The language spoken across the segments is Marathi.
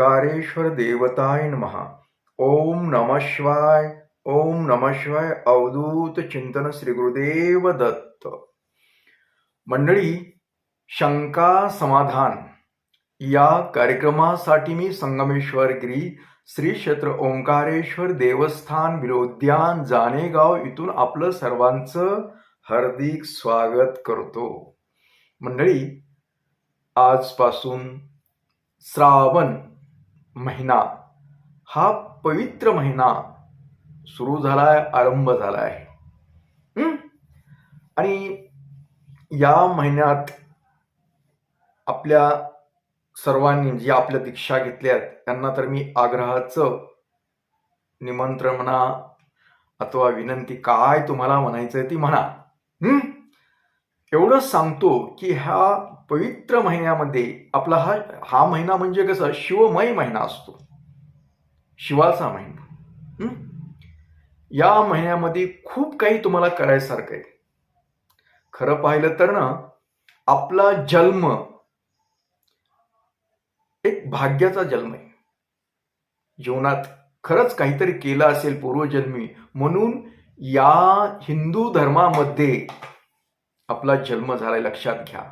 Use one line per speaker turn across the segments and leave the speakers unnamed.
ओंकारेश्वर देवताय महा ओम नम शिवाय ओम नम शिवाय अवधूत चिंतन श्री गुरुदेव दत्त। मंडळी शंका समाधान। या कार्यक्रमासाठी मी संगमेश्वर गिरी श्री क्षेत्र ओंकारेश्वर देवस्थान विरोद्यान जानेगाव इथून आपलं सर्वांचं हार्दिक स्वागत करतो। मंडळी आजपासून श्रावण महिना. हा पवित्र महिना सुरू झाला आहे आरंभ झाला आहे आणि या महिन्यात आपल्या सर्वांनी जी आपल्या दीक्षा घेतल्यात त्यांना तर मी आग्रहाचं निमंत्रण म्हणा अथवा विनंती काय तुम्हाला म्हणायचंय ती म्हणा. एवढंच सांगतो की ह्या पवित्र महिन्यामध्ये आपला हा हा महिना म्हणजे कसं शिवमय महिना असतो. शिवाचा महिना. या महिन्यामध्ये खूप काही तुम्हाला करायसारखं आहे. खरं पाहिलं तर ना आपला जन्म एक भाग्याचा जन्म आहे. जीवनात खरंच काहीतरी केलं असेल पूर्वजन्मी म्हणून या हिंदू धर्मामध्ये आपला जन्म झालाय लक्षात घ्या.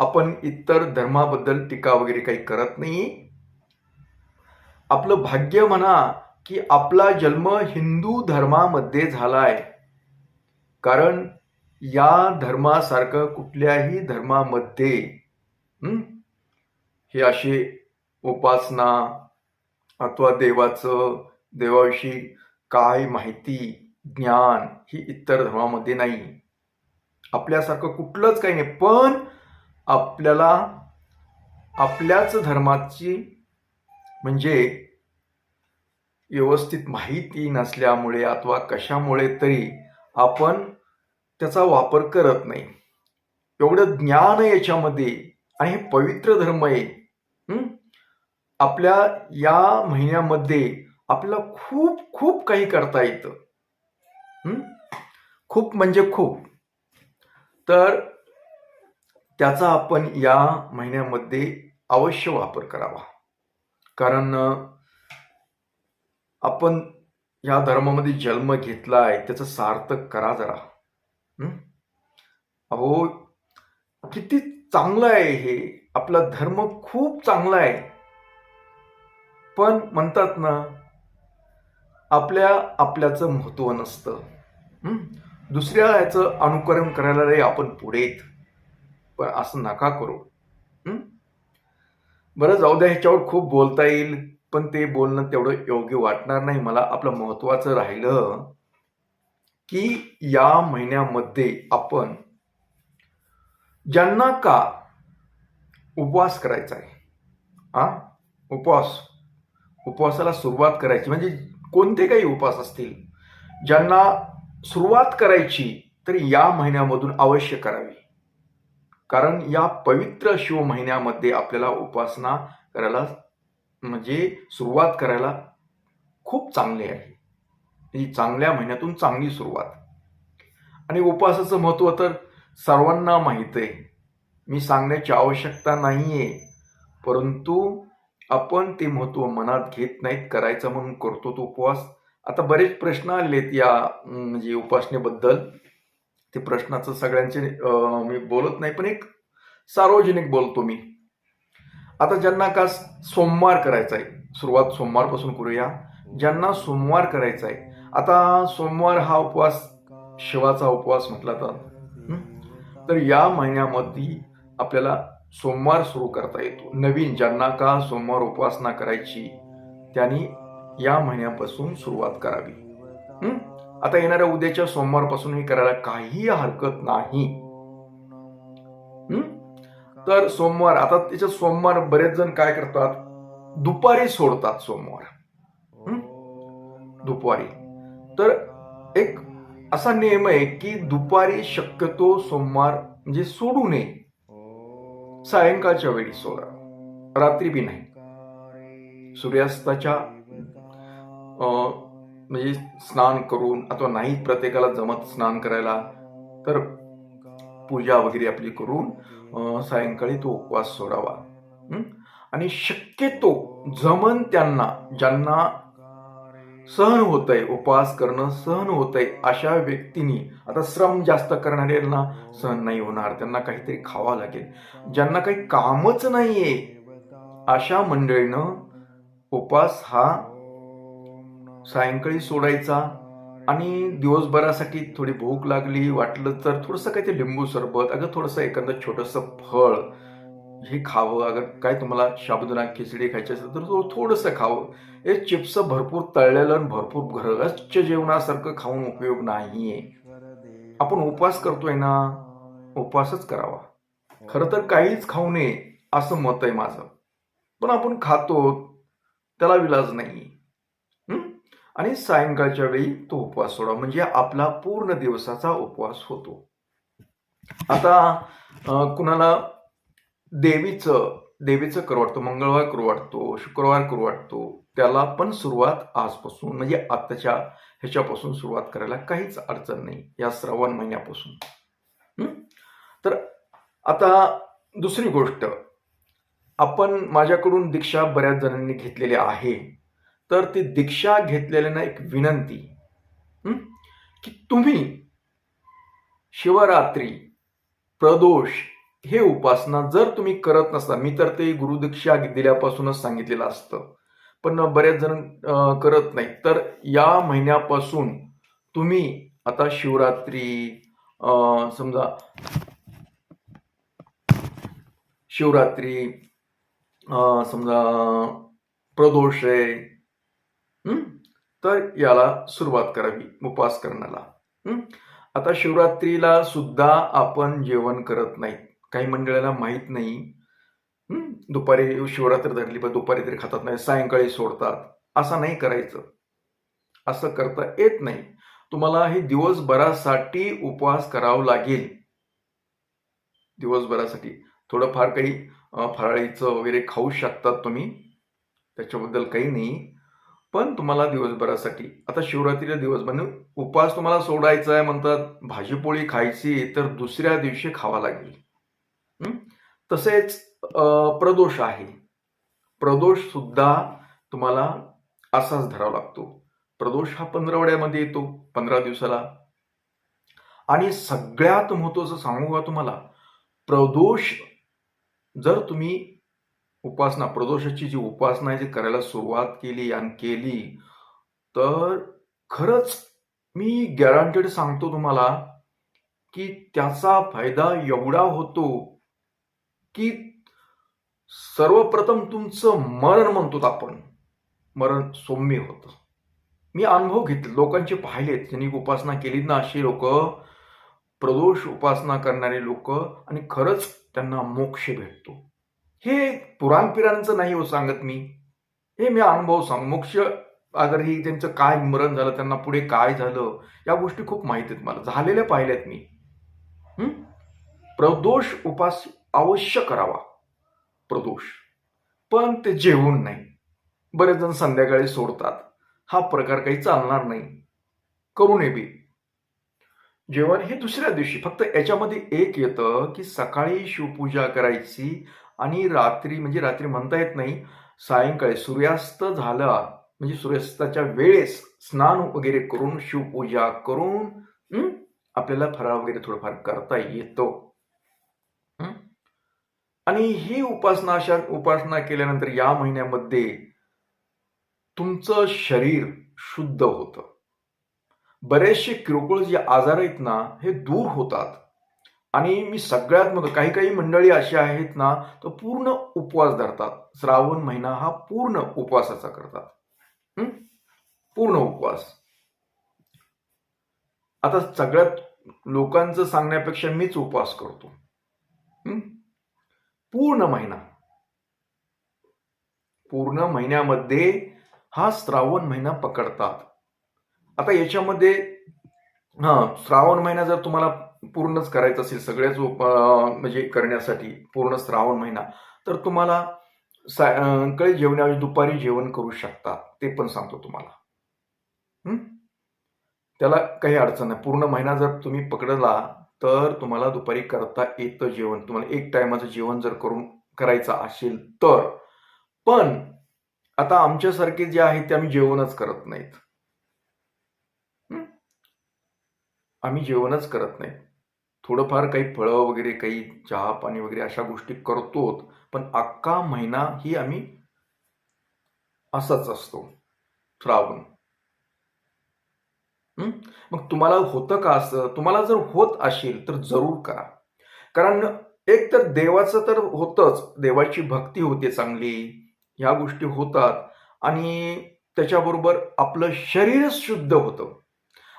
आपण इतर धर्माबद्दल टीका वगैरे काही करत नाही. आपलं भाग्य म्हणा की आपला जन्म हिंदू धर्मामध्ये झालाय. कारण या धर्मासारखं कुठल्याही धर्मामध्ये हे? असे उपासना अथवा देवाचं देवाविषयी काय माहिती ज्ञान ही इतर धर्मामध्ये नाही. आपल्यासारखं कुठलंच काही नाही. पण आपल्याला आपल्याच धर्माची म्हणजे व्यवस्थित माहिती नसल्यामुळे अथवा कशामुळे तरी आपण त्याचा वापर करत नाही. एवढं ज्ञान आहे याच्यामध्ये आणि हे पवित्र धर्म आहे. आपल्या या महिन्यामध्ये आपल्याला खूप खूप काही करता येतं. खूप म्हणजे खूप. तर त्याचा आपण या महिन्यामध्ये अवश्य वापर करावा. कारण आपण या धर्मामध्ये जन्म घेतला आहे त्याचं सार्थक करा जरा. अहो किती चांगलं आहे हे. आपला धर्म खूप चांगला आहे. पण म्हणतात ना आपल्या आपल्याचं महत्त्व नसतं. दुसऱ्या याचं अनुकरण करायला आपण आपण येत. पण असं नका करू. बरं जाऊ द्या ह्याच्यावर खूप बोलता येईल पण ते बोलणं तेवढं योग्य वाटणार नाही. मला आपलं महत्वाचं राहिलं की या महिन्यामध्ये आपण ज्यांना का उपवास करायचा आहे? हा उपवास. उपवासाला सुरुवात करायची. म्हणजे कोणते काही उपास असतील ज्यांना सुरुवात करायची तर या महिन्यामधून अवश्य करावी. कारण या पवित्र शिव महिन्यामध्ये आपल्याला उपासना करायला म्हणजे सुरुवात करायला खूप चांगली आहे. ही चांगल्या महिन्यातून चांगली सुरुवात. आणि उपवासाचं महत्त्व तर सर्वांना माहीत आहे. मी सांगण्याची आवश्यकता नाही आहे परंतु आपण ते महत्त्व मनात घेत नाहीत करायचं म्हणून करतो तो उपवास. आता बरेच प्रश्न आलेत या म्हणजे उपासनेबद्दल. ते प्रश्नाचं सगळ्यांचे मी बोलत नाही पण एक सार्वजनिक बोलतो मी. आता ज्यांना का सोमवार करायचा आहे सुरुवात सोमवारपासून करूया. ज्यांना सोमवार करायचा आहे आता सोमवार हा उपवास शिवाचा उपवास म्हटला तर तर या महिन्यामध्ये आपल्याला सोमवार सुरू करता येतो. नवीन ज्यांना का सोमवार उपासना करायची त्यांनी या महिन्यापासून सुरुवात करावी. आता येणाऱ्या उद्याच्या सोमवारपासून हे करायला काही हरकत नाही. तर सोमवार आता त्याच्यात सोमवार बरेच जण काय करतात? दुपारी सोडतात सोमवार. दुपारी. तर एक असा नियम आहे की दुपारी शक्यतो सोमवार म्हणजे सोडू नये. सायंकाळच्या वेळी सोडा. रात्री बी नाही. सूर्यास्ताच्या म्हणजे स्नान करून अथवा नाही प्रत्येकाला जमत स्नान करायला तर पूजा वगैरे आपली करून सायंकाळी तो उपवास सोडावा. आणि शक्यतो जमन त्यांना ज्यांना सहन होतंय उपवास करणं सहन होतंय अशा व्यक्तींनी. आता श्रम जास्त करणाऱ्यांना सहन नाही होणार त्यांना काहीतरी खावा लागेल. ज्यांना काही कामच नाहीये अशा मंडळीनं उपवास हा सायंकाळी सोडायचा आणि दिवसभरासाठी थोडी भूक लागली वाटलं तर थोडंसं काही ते लिंबू सरबत अगं थोडंसं एखादं छोटंसं फळ हे खावं अगर काय तुम्हाला शाबुदाना खिचडी खायची असेल तर तो थोडंसं खावं. हे चिप्स भरपूर तळलेलं आणि भरपूर घरच्या जेवणासारखं खाऊन उपयोग नाहीये. आपण उपवास करतोय ना उपवासच करावा. खरं तर काहीच खाऊ नये असं मत आहे माझं. पण आपण खातो त्याला विलाज नाही आणि सायंकाळच्या वेळी तो उपवास सोडा म्हणजे आपला पूर्ण दिवसाचा उपवास होतो. आता कुणाला देवीचं देवीचं करू वाटतो मंगळवार करू वाटतो शुक्रवार करू वाटतो त्याला पण सुरुवात आजपासून म्हणजे आत्ताच्या ह्याच्यापासून सुरुवात करायला काहीच अडचण नाही या श्रावण महिन्यापासून. तर आता दुसरी गोष्ट आपण माझ्याकडून दीक्षा बऱ्याच जणांनी घेतलेली आहे तर ती दीक्षा घेतलेल्यांना एक विनंती की तुम्ही शिवरात्री प्रदोष हे उपासना जर तुम्ही करत नसता मी तर ते गुरुदीक्षा दिल्यापासूनच सांगितलेलं असतं. पण बरेच जण करत नाही. तर या महिन्यापासून तुम्ही आता शिवरात्री समजा शिवरात्री समजा प्रदोष आहे तर याला सुरुवात करावी उपास करण्याला. आता शिवरात्रीला सुद्धा आपण जेवण करत नाही. काही मंडळाला माहीत नाही. हं? दुपारी शिवरात्री धरली पण दुपारी तरी खातात नाही सायंकाळी सोडतात. असं नाही करायचं. असं करता येत नाही. तुम्हाला हे दिवसभरासाठी उपवास करावा लागेल. दिवसभरासाठी. थोडंफार काही फराळीचं वगैरे खाऊ शकतात तुम्ही. त्याच्याबद्दल काही नाही. पण तुम्हाला दिवसभरासाठी. आता शिवरात्रीला दिवस म्हणजे उपवास तुम्हाला सोडायचा आहे म्हणतात. भाजीपोळी खायची तर दुसऱ्या दिवशी खावा लागेल. तसेच प्रदोष आहे. प्रदोष सुद्धा तुम्हाला असाच धरावा लागतो. प्रदोष हा पंधरवड्यामध्ये येतो पंधरा दिवसाला. आणि सगळ्यात महत्वाचं सांगू का तुम्हाला? प्रदोष जर तुम्ही उपासना प्रदोषाची जी उपासना आहे जी करायला सुरुवात केली आणि केली तर खरंच मी गॅरंटेड सांगतो तुम्हाला की त्याचा फायदा एवढा होतो की सर्वप्रथम तुमचं मरण म्हणतो आपण. मरण सौम्य होतं. मी अनुभव घेतले. लोकांचे पाहिलेत ज्यांनी उपासना केली ना अशी लोक. प्रदोष उपासना करणारे लोक. आणि खरंच त्यांना मोक्ष भेटतो. हे पुराणपिरांचं नाही हो सांगत मी. हे मी अनुभव सांग. मोक्ष अगर ही त्यांचं काय मरण झालं त्यांना पुढे काय झालं या गोष्टी खूप माहिती आहेत मला. झालेल्या पाहिल्यात मी. प्रदोष उपास अवश्य करावा. प्रदोष. पण ते जेवून नाही. बरेच जण संध्याकाळी सोडतात. हा प्रकार काही चालणार नाही. करू नये बी. जेवण हे दुसऱ्या दिवशी. फक्त याच्यामध्ये एक येतं की सकाळी शिवपूजा करायची आणि रात्री म्हणजे रात्री म्हणता येत नाही सायंकाळी सूर्यास्त झाला म्हणजे सूर्यास्ताच्या वेळेस स्नान वगैरे करून शिवपूजा करून आपल्याला फराळ वगैरे थोडंफार करता येतो. आणि ही उपासना अशा उपासना केल्यानंतर या महिन्यामध्ये तुमचं शरीर शुद्ध होतं. बरेचसे किरकोळ जे आजार आहेत ना हे दूर होतात. आणि मी सगळ्यात मग काही काही मंडळी अशी आहेत ना तर पूर्ण उपवास धरतात. श्रावण महिना हा पूर्ण उपवासाचा करतात. पूर्ण उपवास. आता सगळ्यात लोकांचं सांगण्यापेक्षा मीच उपवास करतो. पूर्ण महिना. पूर्ण महिन्यामध्ये हा श्रावण महिना पकडतात. आता याच्यामध्ये हा श्रावण महिना जर तुम्हाला पूर्णच करायचा असेल सगळ्याच उप म्हणजे करण्यासाठी पूर्ण श्रावण महिना तर तुम्हाला सायंकाळी जेवणाऐवजी दुपारी जेवण करू शकता ते पण सांगतो तुम्हाला. त्याला काही अडचण नाही. पूर्ण महिना जर तुम्ही पकडला तर तुम्हाला दुपारी करता येतं जेवण. तुम्हाला एक टायमाचं जेवण जर करून करायचं असेल तर. पण आता आमच्यासारखे जे आहेत ते आम्ही जेवणच करत नाहीत. आम्ही जेवणच करत नाहीत थोडंफार काही फळं वगैरे काही चहा पाणी वगैरे अशा गोष्टी करतोत. पण अख्खा महिना ही आम्ही असाच असतो. श्रावण. मग तुम्हाला होतं का असं? तुम्हाला जर होत असेल तर जरूर करा. कारण एक तर देवाचं तर होतच. देवाची भक्ती होते चांगली. ह्या गोष्टी होतात. आणि त्याच्याबरोबर आपलं शरीर शुद्ध होतं.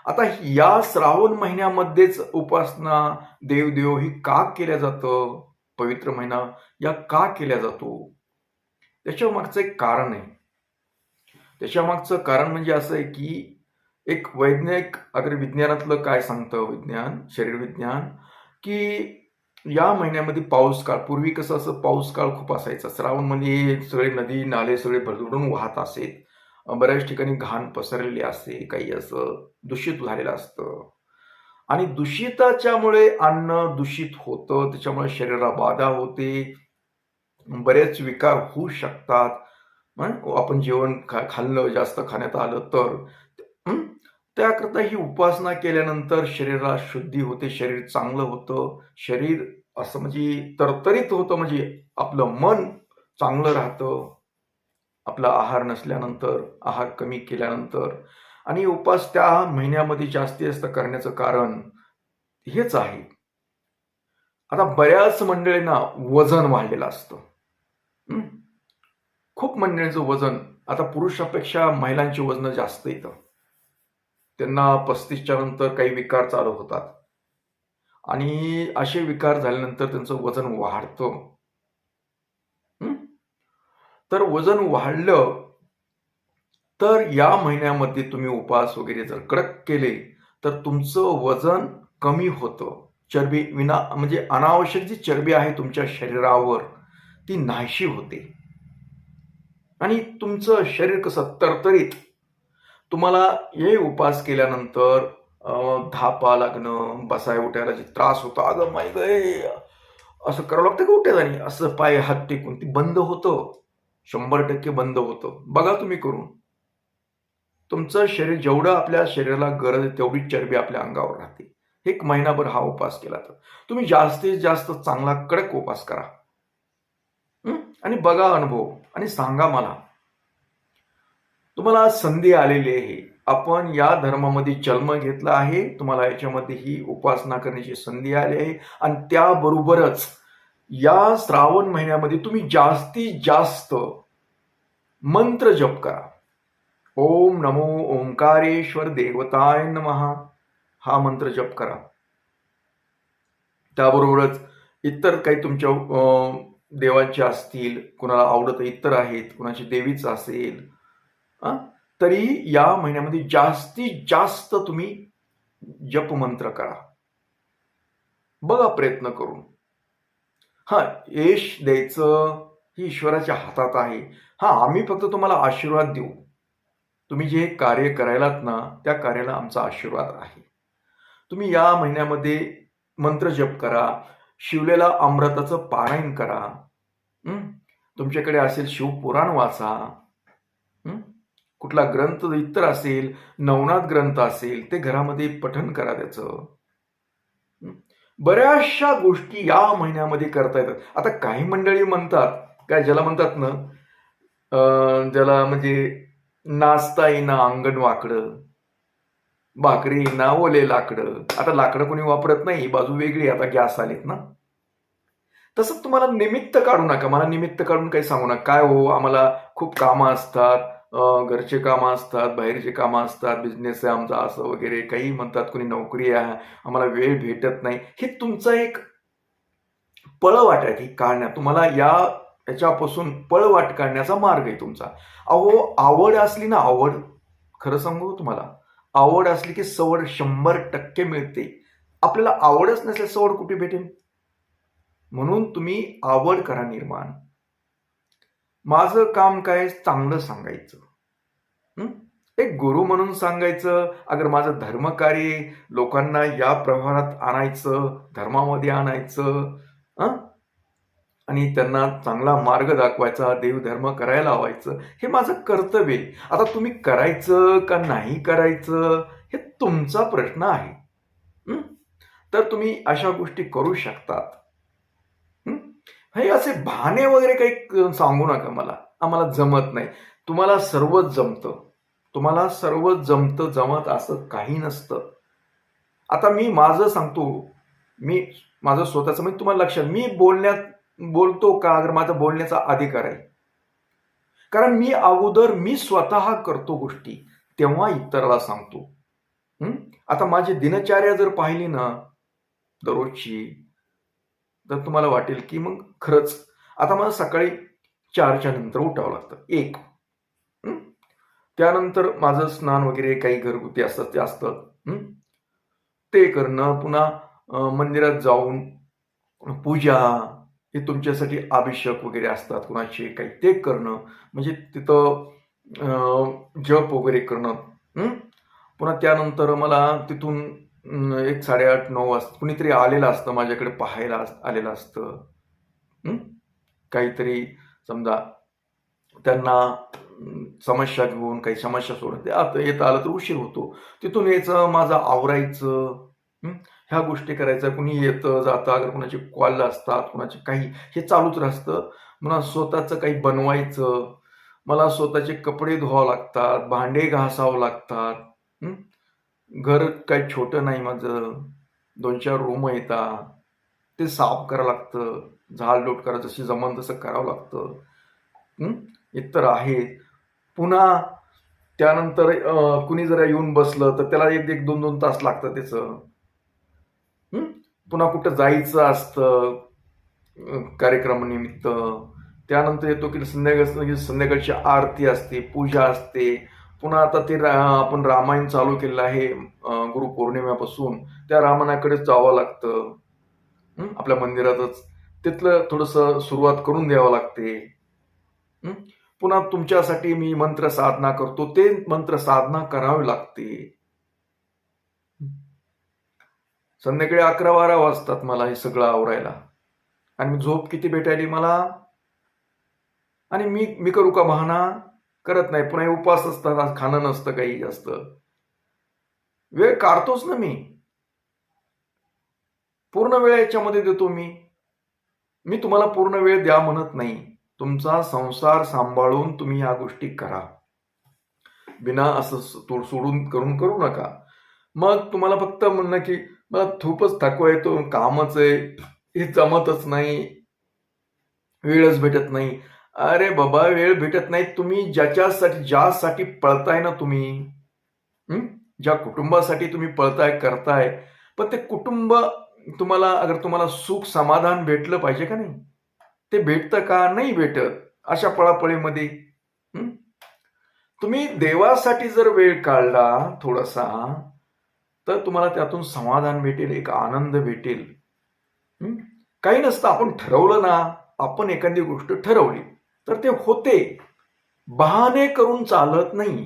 आता या श्रावण महिन्यामध्येच उपासना देवदेव ही का केल्या जातं? पवित्र महिना या का केल्या जातो? त्याच्या मागचं एक कारण आहे. त्याच्या मागचं कारण म्हणजे असं आहे की एक वैज्ञानिक अगर विज्ञानातलं काय सांगतं विज्ञान शरीर विज्ञान की या महिन्यामध्ये पाऊस काळ पूर्वी कसं असं पाऊस काळ खूप असायचा. श्रावणमध्ये सगळे नदी नाले सगळे भरदुडून वाहत असेल बऱ्याच ठिकाणी घाण पसरलेली असते काही असं दूषित झालेलं असतं. आणि दूषिताच्यामुळे अन्न दूषित होतं त्याच्यामुळे शरीराला बाधा होते. बरेच विकार होऊ शकतात. आपण जेवण खा खाल्लं जास्त खाण्यात आलं तर. त्याकरता ही उपासना केल्यानंतर शरीराला शुद्धी होते शरीर चांगलं होतं. शरीर असं म्हणजे तरतरीत होतं म्हणजे आपलं मन चांगलं राहतं. आपला आहार नसल्यानंतर आहार कमी केल्यानंतर. आणि उपास त्या महिन्यामध्ये जास्तीत जास्त करण्याचं कारण हेच आहे. आता बऱ्याच मंडळींना वजन वाढलेलं असतं. खूप मंडळींचं वजन आता पुरुषापेक्षा महिलांची वजन जास्त येतं. त्यांना पस्तीसच्या नंतर काही विकार चालू होतात. आणि असे विकार झाल्यानंतर त्यांचं वजन वाढतं. तर वजन वाढलं तर या महिन्यामध्ये तुम्ही उपास वगैरे जर कडक केले तर तुमचं वजन कमी होतं. चरबी विना म्हणजे अनावश्यक जी चरबी आहे तुमच्या शरीरावर ती नाहीशी होते. आणि तुमचं शरीर कसं तरतरीत तुम्हाला हे उपास केल्यानंतर धापा लागणं बसाय उठायला जे त्रास होतो. अगं माय गे असं करावं लागतं का जाणी असं पाय हात टेकून ती बंद होतं. शंभर टक्के बंद होतं. बघा तुम्ही करून. तुमचं शरीर जेवढं आपल्या शरीराला गरज आहे तेवढी चरबी आपल्या अंगावर राहते. एक महिनाभर हा उपास केला तर. तुम्ही जास्तीत जास्त चांगला कडक उपास करा. आणि बघा अनुभव. आणि सांगा मला तुम्हाला संधी आलेली आहे. आपण या धर्मामध्ये जन्म घेतला आहे. तुम्हाला याच्यामध्ये ही उपासना करण्याची संधी आली आहे. आणि त्याबरोबरच या श्रावण महिन्यामध्ये तुम्ही जास्तीत जास्त मंत्र जप करा. ओम नमो ओंकारेश्वर देवताय नमहा हा मंत्र जप करा. त्याबरोबरच इतर काही तुमच्या अं, देवांचे असतील कुणाला आवडत इतर आहेत कुणाची देवीचं असेल तरी या महिन्यामध्ये जास्तीत जास्त तुम्ही जप मंत्र करा. बघा प्रयत्न करून. हा यश द्यायचं ही ईश्वराच्या हातात आहे. हा आम्ही फक्त तुम्हाला आशीर्वाद देऊ. तुम्ही जे कार्य करायलात ना त्या कार्याला आमचा आशीर्वाद आहे. तुम्ही या महिन्यामध्ये मंत्र जप करा. शिवलेला अमृताचं पारायण करा. तुमच्याकडे असेल शिवपुराण वाचा. कुठला ग्रंथ इतर असेल नवनाथ ग्रंथ असेल ते घरामध्ये पठन करा त्याचं. बऱ्याचशा गोष्टी या महिन्यामध्ये करता येतात. आता काही मंडळी म्हणतात काय ज्याला म्हणतात ना ज्याला म्हणजे नाचता येईना अंगण वाकडं भाकरी ना ओले लाकडं. आता लाकडं कोणी वापरत नाही ही बाजू वेगळी आता गॅस आलेत ना. तसं तुम्हाला निमित्त काढू नका. मला निमित्त काढून काही सांगू नका. काय हो आम्हाला खूप कामं असतात. घरचे कामं असतात बाहेरचे कामं असतात बिझनेस आहे आमचा असं वगैरे. काही म्हणतात कोणी नोकरी आहे आम्हाला वेळ भेटत नाही. हे तुमचं एक पळवाट आहे ही काढण्यात. तुम्हाला या याच्यापासून पळवाट काढण्याचा मार्ग आहे तुमचा. अहो आवड असली ना आवड. खरं सांगू तुम्हाला आवड असली की सवड शंभर टक्के मिळते. आपल्याला आवडच नसेल सवड कुठे भेटेल? म्हणून तुम्ही आवड करा निर्माण. माझं काम काय? चांगलं सांगायचं. एक गुरु म्हणून सांगायचं अगर माझं धर्मकार्य लोकांना या प्रमाणात आणायचं धर्मामध्ये आणायचं आणि त्यांना चांगला मार्ग दाखवायचा देवधर्म करायला लावायचं हे माझं कर्तव्य आहे. आता तुम्ही करायचं का नाही करायचं हे तुमचा प्रश्न आहे. तर तुम्ही अशा गोष्टी करू शकतात. हे असे बहाणे वगैरे काही सांगू नका मला. आम्हाला जमत नाही. तुम्हाला सर्वच जमतं. तुम्हाला सर्वच जमतं जमत असं काही नसतं. आता मी माझं सांगतो. मी माझं स्वतःचं म्हणजे तुम्हाला लक्षात मी बोलण्यात बोलतो का? अगर माझा बोलण्याचा अधिकार आहे. कारण मी अगोदर मी स्वतः करतो गोष्टी तेव्हा इतराला सांगतो. आता माझी दिनचर्या जर पाहिली ना दररोजची तर तुम्हाला वाटेल की मग खरंच आता मला सकाळी चारच्या नंतर उठावं लागतं. एक. त्यानंतर माझं स्नान वगैरे काही घरगुती असतात ते असतं ते करणं पुन्हा मंदिरात जाऊन पूजा हे तुमच्यासाठी अभिषेक वगैरे असतात कुणाचे काही ते करणं. म्हणजे तिथं जप वगैरे करणं. पुन्हा त्यानंतर मला तिथून एक साडेआठ नऊ वाजता. कुणीतरी आलेलं असतं माझ्याकडे पाहायला आलेलं असतं. काहीतरी समजा त्यांना समस्या घेऊन काही समस्या सोडत ते आता येत आलं तर उशीर होतो. तिथून यायचं माझं आवरायचं ह्या गोष्टी करायचं. कुणी येतं जातं अगर कुणाचे कॉल असतात कुणाचे काही हे चालूच राहतं. मला स्वतःचं काही बनवायचं. मला स्वतःचे कपडे धुवावं लागतात भांडे घासावं लागतात. घर काही छोटं नाही माझं. दोन चार रूम येतात ते साफ करावं लागतं. झाडलोट करा जशी जमन तसं करावं लागतं. हं? इतर आहे. पुन्हा त्यानंतर कुणी जरा येऊन बसलं तर त्याला एक एक दोन दोन तास लागतं त्याचं. पुन्हा कुठं जायचं असतं कार्यक्रमानिमित्त त्यानंतर येतो की संध्याकाळ संध्याकाळची आरती असते पूजा असते. पुन्हा आता ते रा- आपण रामायण चालू केलेलं आहे गुरुपौर्णिमेपासून. त्या रामायणाकडेच जावं लागतं. आपल्या मंदिरातच. तिथलं थोडंसं सुरुवात करून द्यावं लागते. पुन्हा तुमच्यासाठी मी मंत्र साधना करतो. ते मंत्र साधना करावी लागते. संध्याकाळी अकरा बारा वाजतात मला हे सगळं आवरायला. आणि झोप किती भेटायली मला? आणि मी मी करू का बहाना करत नाही. पुन्हा हे उपवास असतात आज खाणं नसतं काही जास्त. वेळ काढतोच ना मी. पूर्ण वेळ याच्यामध्ये देतो मी. मी तुम्हाला पूर्ण वेळ द्या म्हणत नाही. तुमचा संसार सांभाळून तुम्ही या गोष्टी करा. बिना असं सोडून करून करू नका. मग तुम्हाला फक्त म्हणणं की मला खूपच थकवा येतो कामच आहे हे जमतच नाही वेळच भेटत नाही. अरे बाबा वेळ भेटत नाही. तुम्ही ज्याच्यासाठी ज्यासाठी पळताय ना तुम्ही ज्या कुटुंबासाठी तुम्ही पळताय करताय पण ते कुटुंब तुम्हाला अगर तुम्हाला सुख समाधान भेटलं पाहिजे का नाही? ते भेटतं का? नाही भेटत. अशा पळापळीमध्ये तुम्ही देवासाठी जर वेळ काढला थोडासा तर तुम्हाला त्यातून समाधान भेटेल एक आनंद भेटेल. काही नसतं. आपण ठरवलं ना. आपण एखादी गोष्ट ठरवली. तर ते होते. बहाणे करून चालत नाही.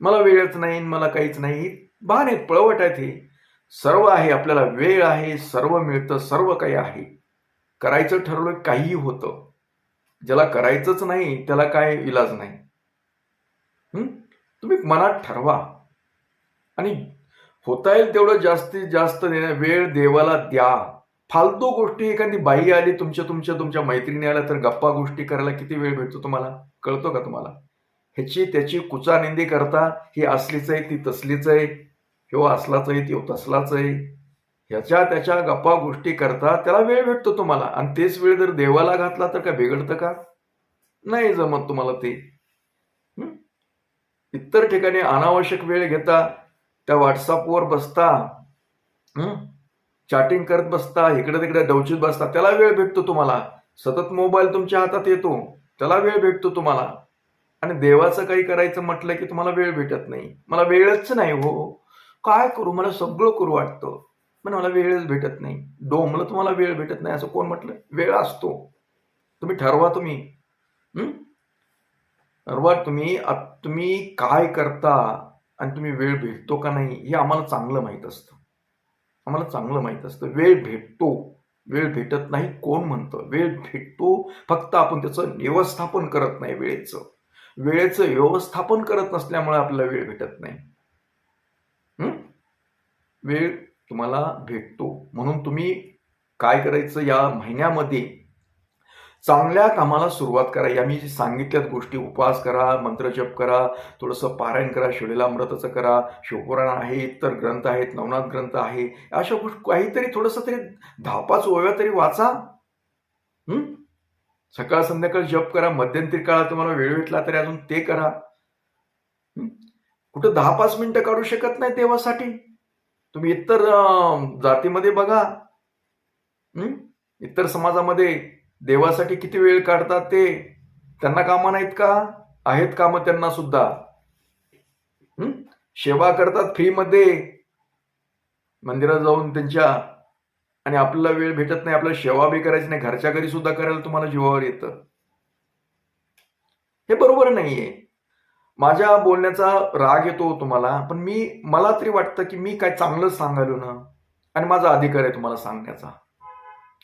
मला वेळच नाही मला काहीच नाही. बहाणे पळवट आहेत हे. सर्व आहे आपल्याला वेळ आहे सर्व मिळतं सर्व काही आहे. करायचं ठरवलं काहीही होतं. ज्याला करायचंच नाही त्याला काय इलाज नाही. तुम्ही मनात ठरवा. आणि होता येईल तेवढं जास्तीत जास्त देण्या वेळ देवाला द्या. फालतू गोष्टी एखादी बाई आली तुमच्या तुमच्या तुमच्या मैत्रिणी आल्या तर गप्पा गोष्टी करायला किती वेळ भेटतो तुम्हाला? कळतो का तुम्हाला? ह्याची त्याची कुचानिंदी करता ही असलीच आहे ती तसलीच आहे ह्यो असलाच आहे ती तसलाच आहे. ह्याच्या त्याच्या गप्पा गोष्टी करता त्याला वेळ भेटतो तुम्हाला. आणि तेच वेळ जर देवाला घातला तर काय बिघडतं का? नाही जमत तुम्हाला ते. इतर ठिकाणी अनावश्यक वेळ घेता त्या व्हॉट्सअपवर बसता चॅटिंग करत बसता इकडे तिकडे डवचित बसता त्याला वेळ भेटतो तुम्हाला. सतत मोबाईल तुमच्या हातात येतो त्याला वेळ भेटतो तुम्हाला. आणि देवाचं काही करायचं म्हटलं की तुम्हाला वेळ भेटत नाही. मला वेळच नाही हो. काय करू? मला सगळं करू वाटतं. पण मला वेळच भेटत नाही. डोमलं तुम्हाला वेळ भेटत नाही असं कोण म्हटलं? वेळ असतो. तुम्ही ठरवा तुम्ही. ठरवा तुम्ही. तुम्ही काय करता? आणि तुम्ही वेळ भेटतो का नाही हे आम्हाला चांगलं माहीत असतं. आम्हाला चांगलं माहीत असतं. वेळ भेटतो. वेळ भेटत नाही कोण म्हणतं? वेळ भेटतो. फक्त आपण त्याचं व्यवस्थापन करत नाही वेळेचं. वेळेचं व्यवस्थापन करत नसल्यामुळे आपल्याला वेळ भेटत नाही. वेळ तुम्हाला भेटतो. म्हणून तुम्ही काय करायचं या महिन्यामध्ये चांगल्या कामाला सुरुवात करा. या मी सांगितल्यात गोष्टी. उपवास करा मंत्रजप करा थोडंसं पारायण करा शिवलीलामृताचं करा. शिवपुराण आहे इतर ग्रंथ आहेत नवनाथ ग्रंथ आहे. अशा गोष्टी काहीतरी थोडंसं तरी दहा पाच ओव्या तरी वाचा. सकाळ संध्याकाळ जप करा. मध्यंतरी काळात तुम्हाला वेळ भेटला तरी अजून ते करा. कुठं दहा पाच मिनिटं काढू शकत नाही देवासाठी. तुम्ही इतर जातीमध्ये बघा. इतर समाजामध्ये देवासाठी किती वेळ काढतात ते? त्यांना कामं नाहीत का? आहेत कामं त्यांना सुद्धा. सेवा करतात फ्रीमध्ये. मंदिरात जाऊन त्यांच्या आणि आपल्याला वेळ भेटत नाही आपल्याला सेवा बी करायची नाही घरच्या घरी सुद्धा करायला तुम्हाला जीवावर येतं. हे बरोबर नाहीये. माझ्या बोलण्याचा राग येतो तुम्हाला पण मी मला तरी वाटतं की मी काय चांगलंच सांगायलो ना? आणि माझा अधिकार आहे तुम्हाला सांगण्याचा.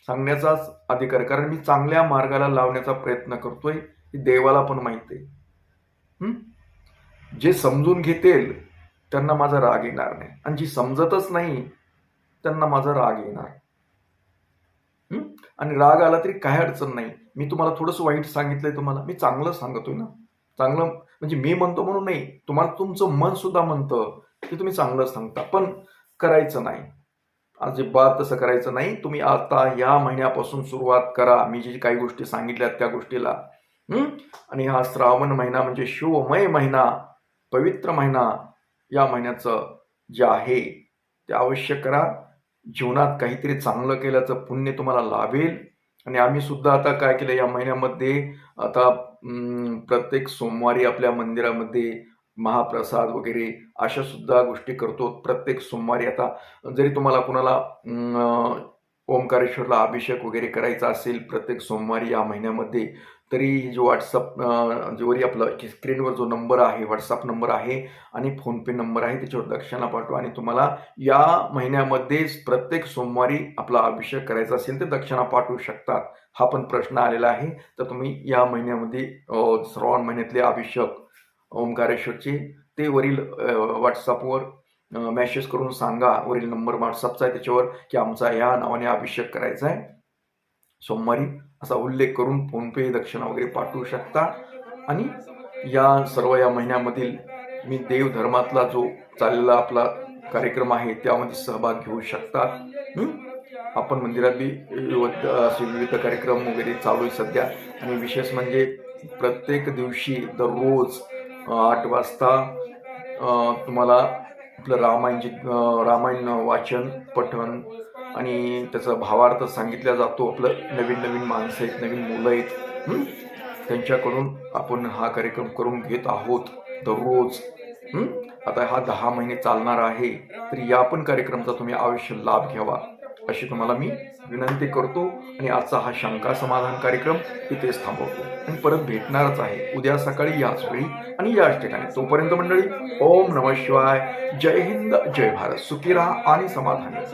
सांगण्याचाच अधिकार कारण मी चांगल्या मार्गाला लावण्याचा प्रयत्न करतोय हे देवाला पण माहिती आहे. जे समजून घेतील त्यांना माझा राग येणार नाही. आणि जी समजतच नाही त्यांना माझा राग येणार. आणि राग आला तरी काही अडचण नाही. मी तुम्हाला थोडंसं वाईट सांगितलंय तुम्हाला. मी चांगलं सांगतोय ना. चांगलं म्हणजे मी म्हणतो म्हणून नाही. तुम्हाला तुमचं मन सुद्धा म्हणतं की तुम्ही चांगलं सांगता. पण करायचं नाही. अजिबात तसं करायचं नाही. तुम्ही आता या महिन्यापासून सुरुवात करा. मी जे काही गोष्टी सांगितल्यात त्या गोष्टीला. आणि हा श्रावण महिना म्हणजे शिवमय महिना पवित्र महिना या महिन्याचं जे आहे ते अवश्य करा. जीवनात काहीतरी चांगलं केल्याचं पुण्य तुम्हाला लाभेल. आणि आम्ही सुद्धा आता काय केलं या महिन्यामध्ये आता प्रत्येक सोमवारी आपल्या मंदिरामध्ये महाप्रसाद वगैरे अशा सुद्धा गोष्टी करतो प्रत्येक सोमवारी. आता जरी तुम्हाला कुणाला ओंकारेश्वरला अभिषेक वगैरे करायचा असेल प्रत्येक सोमवारी या महिन्यामध्ये तरी ही जो व्हॉट्सअप जोवरी आपलं स्क्रीनवर जो नंबर आहे व्हॉट्सअप नंबर आहे आणि फोनपे नंबर आहे त्याच्यावर दक्षिणा पाठवा आणि तुम्हाला या महिन्यामध्येच प्रत्येक सोमवारी आपला अभिषेक करायचा असेल तर दक्षिणा पाठवू शकतात. हा पण प्रश्न आलेला आहे. तर तुम्ही या महिन्यामध्ये श्रावण महिन्यातले अभिषेक ओंकारेश्वरचे ते वरील व्हॉट्सअपवर मेसेज करून सांगा. वरील नंबर व्हॉट्सअपचा आहे त्याच्यावर की आमचा या नावाने अभिषेक करायचा आहे सोमवारी असा उल्लेख करून फोनपे दक्षिणा वगैरे पाठवू शकता. आणि या सर्व या महिन्यामधील मी देव धर्मातला जो चाललेला आपला कार्यक्रम आहे त्यामध्ये सहभाग घेऊ शकतात. आपण मंदिरात बी विविध असे विविध कार्यक्रम वगैरे चालू आहे सध्या. आणि विशेष म्हणजे प्रत्येक दिवशी दररोज आठ वाजता तुम्हाला आपलं रामायणचे रामायण वाचन पठण आणि त्याचा भावार्थ सांगितला जातो. आपलं नवीन नवीन माणसं आहेत नवीन मुलं आहेत. त्यांच्याकडून आपण हा कार्यक्रम करून घेत आहोत दररोज. आता हा दहा महिने चालणार आहे तर या पण कार्यक्रमाचा तुम्ही अवश्य लाभ घ्यावा अशी तुम्हाला मी विनंती करतो आणि आजचा हा शंका समाधान कार्यक्रम इथेच थांबवतो. आणि परत भेटणारच आहे उद्या सकाळी याच वेळी आणि याच ठिकाणी. तोपर्यंत मंडळी ओम नम शिवाय. जय हिंद जय भारत. सुखी राहा आणि समाधानी